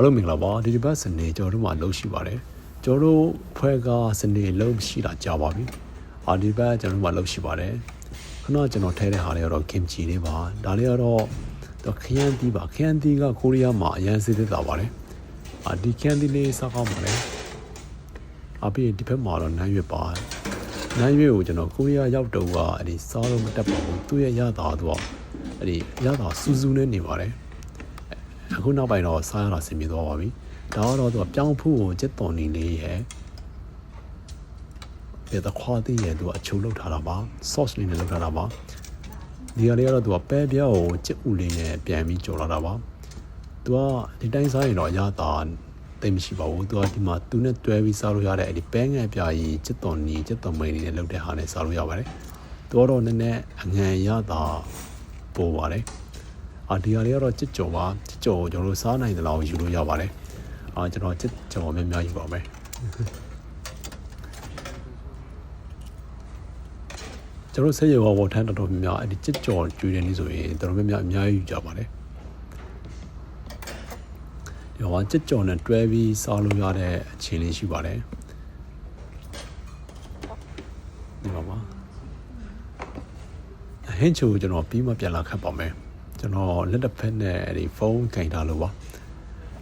အားလုံးမင်္ဂလာပါဒီဒီဘတ်စနေကျွန်တော်တို့မှာလှုပ်ရှိပါတယ်ကျွန်တော်တို့ဖွဲ့ကစနေလှုပ်ရှိတာကြာပါပြီအာဒီဘတ်ကျွန်တော်တို့မှာလှုပ်ရှိပါတယ်ခဏကျွန်တော်ထဲတဲ့ဟာလေးကတော့ kimchi လေးပါဒါလေးကတော့တော့ခရမ်းတီးပါခရမ်းတီးကကိုရီးယားမှာအရန်စစ်သက်တာပါတယ်အာဒီခရမ်းတီးလေးစားကောင်းပါလေအပြီးဒီဘက်မှာတော့နန်းရွက်ပါနန်းရွက်ကိုကျွန်တော်ကိုရီးယားရောက်တော့ကအဲ့ဒီစားလို့မတက်ပါဘူးသူ့ရဲ့ရတာတော့အဲ့ဒီရတာစူးစူးနဲ့နေပါတယ် အခုနောက်ပိုင်းတော့စားရတာဆင်ပြေသွားပါပြီဒါကတော့သူကပြောင်းဖူးကိုစက်တော်နေလေးရဲ့ဒီတော့ခွာသေးရဲ့သူကအချိုးလောက်ထားတာပါ sauce လေးနဲ့လောက်ထားတာပါဒီကလေးကတော့သူကပဲပြားကိုစက်ဥလေးနဲ့ပြန်ပြီးကြော်လာတာပါသူကဒီတိုင်းစားရင်တော့အရသာတိတ်မရှိပါဘူးသူကဒီမှာသူနဲ့တွဲပြီးစားလို့ရတဲ့အဲ့ဒီပဲငယ်ပြားကြီးစက်တော်နေစက်တော်မိန်လေးနဲ့လောက်တဲ့ဟာနဲ့စားလို့ရပါတယ်သူကတော့နည်းနည်းအငံရသာပို့ပါတယ် အာဒီဟာလေးကတော့ကြစ်ကြော်ပါကြစ်ကြော်ကိုကျွန်တော်တို့စားနိုင်တဲ့လောက်ယူလို့ရပါတယ်အာကျွန်တော်ကြစ်ကြော်များများယူပါမယ်ကျွန်တော်ဆက်ရဝဝထန်းတော်တော်များများအဲ့ဒီကြစ်ကြော်ကျွေးတယ်နေဆိုရင်တော်တော်များများအများကြီးယူကြပါတယ်ဒီမှာကြစ်ကြော်နဲ့တွဲပြီးစားလို့ရတဲ့အခြေလေးရှိပါတယ်ဒီမှာပါဟင်းချိုကိုကျွန်တော်ပြီးမှပြန်လာခတ်ပါမယ် ကျွန်တော်လက်တစ်ဖက်နဲ့ဒီဖုန်းကင်ထားလို့ပါ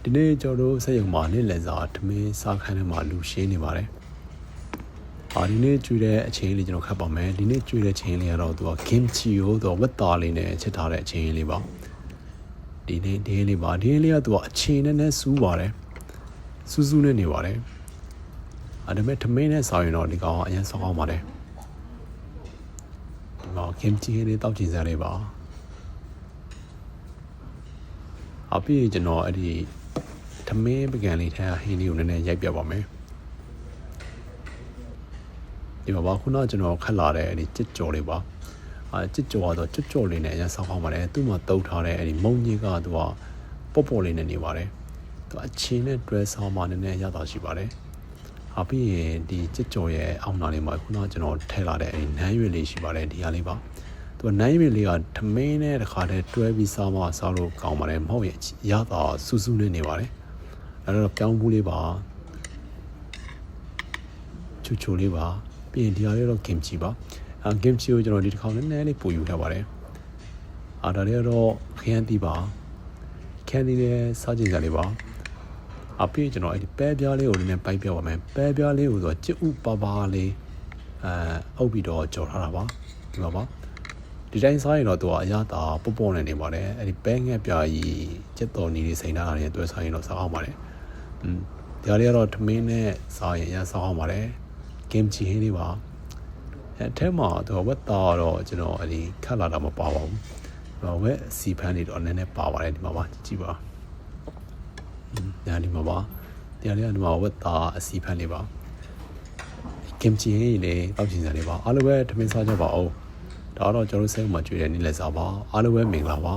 ဒီနေ့ကျွန်တော်တို့စက်ရုံမှာနေ့လည်စာထမင်းစားခိုင်းထဲမှာလူရှင်းနေပါတယ်အာဒီနေ့ကျွေးတဲ့အချိန်လေးကျွန်တော်ခတ်ပါမယ်ဒီနေ့ကျွေးတဲ့အချိန်လေးကတော့သူက kimchi ကိုသူကဝက်သားလေးနဲ့ချက်ထားတဲ့အချိန်လေးပါဒီနေ့ဒီလေးပါဒီလေးကသူကအချိန်နဲ့နဲ့စူးပါတယ်စူးစူးနဲ့နေပါတယ်အဲ့ဒါမဲ့ထမင်းနဲ့စားရင်တော့ဒီကောင်ကအရင်ဆောင်းအောင်ပါတယ်ဒီမှာ kimchi လေးတောက်ချင်စရာလေးပါ အပြည့်ကျွန်တော်အဲ့ဒီထမင်းပကံလေးထဲကဟင်းလေးကိုနည်းနည်းရိုက်ပြပါမယ်ဒီမှာပါခုနကကျွန်တော်ခက်လာတဲ့အဲ့ဒီကြစ်ကြော်လေးပါအဲကြစ်ကြော်ကတော့ကြစ်ကြော်လေးနဲ့အရင်ဆောက်အောင်ပါတယ်သူ့မှာတုပ်ထားတဲ့အဲ့ဒီမုံကြီးကသူကပေါ့ပေါ့လေးနဲ့နေပါတယ်သူအချင်းနဲ့တွဲဆောင်မှနည်းနည်းရတာရှိပါတယ်အပြီးရင်ဒီကြစ်ကြော်ရဲ့အောင်းနာလေးမှာခုနကကျွန်တော်ထည့်လာတဲ့အဲ့ဒီနန်းရွက်လေးရှိပါတယ်ဒီဟာလေးပါ သူကနိုင်မီလေးကထမင်းနဲ့တခါတည်းတွဲပြီးစားမှစားလို့ကောင်းပါတယ်မဟုတ်ရင်ရတာစူးစူးနဲ့နေပါတယ်အဲ့တော့ပြောင်းဘူးလေးပါချူချူလေးပါပြီးရင်ဒီဟာလေးတော့ kimchi ပါအဲ kimchi ကိုကျွန်တော်ဒီတစ်ခါနည်းနည်းလေးပို့ယူထားပါတယ်အာဒါလေးကတော့ခရမ်းတီးပါခရမ်းတီးလေးစားကြည့်ကြလေးပါအပြည့်ကျွန်တော်အဲ့ဒီပဲပြားလေးကိုလည်းပိုက်ပြပါမယ်ပဲပြားလေးကိုဆိုကြစ်ဥပါပါလေးအဲအုပ်ပြီးတော့ကြော်ထားတာပါဒီမှာပါ ဒီတိုင်းစားရင်တော့သူကအရသာပေါပေါနေနေပါတယ်အဲ့ဒီပဲငက်ပြာကြီးကျက်တော်နေတဲ့စိန်သားအရင်တွဲစားရင်တော့စားအောင်ပါတယ်อืมဒါတွေကတော့ထမင်းနဲ့စားရင်အရစားအောင်ပါတယ်ကင်ချီဟင်းတွေပါအဲအဲမှာသူကဝက်သားတော့ကျွန်တော်အဲ့ဒီခက်လာတာမပါပါဘူးတော့ဝက်စီဖန်းတွေတော့နည်းနည်းပါပါတယ်ဒီမှာပါကြည့်ပါညာဒီမှာပါတရားလေးကဒီမှာဝက်သားအစီဖန်းလေးပါကင်ချီဟင်းတွေလည်းတောက်ချင်စရာတွေပါအားလုံးပဲထမင်းစားကြပါဦး ဒါတော့ကျွန်တော်တို့စိတ်မှာကြွေးတဲ့နေ့လက်စားပါအားလုံးပဲမင်္ဂလာပါ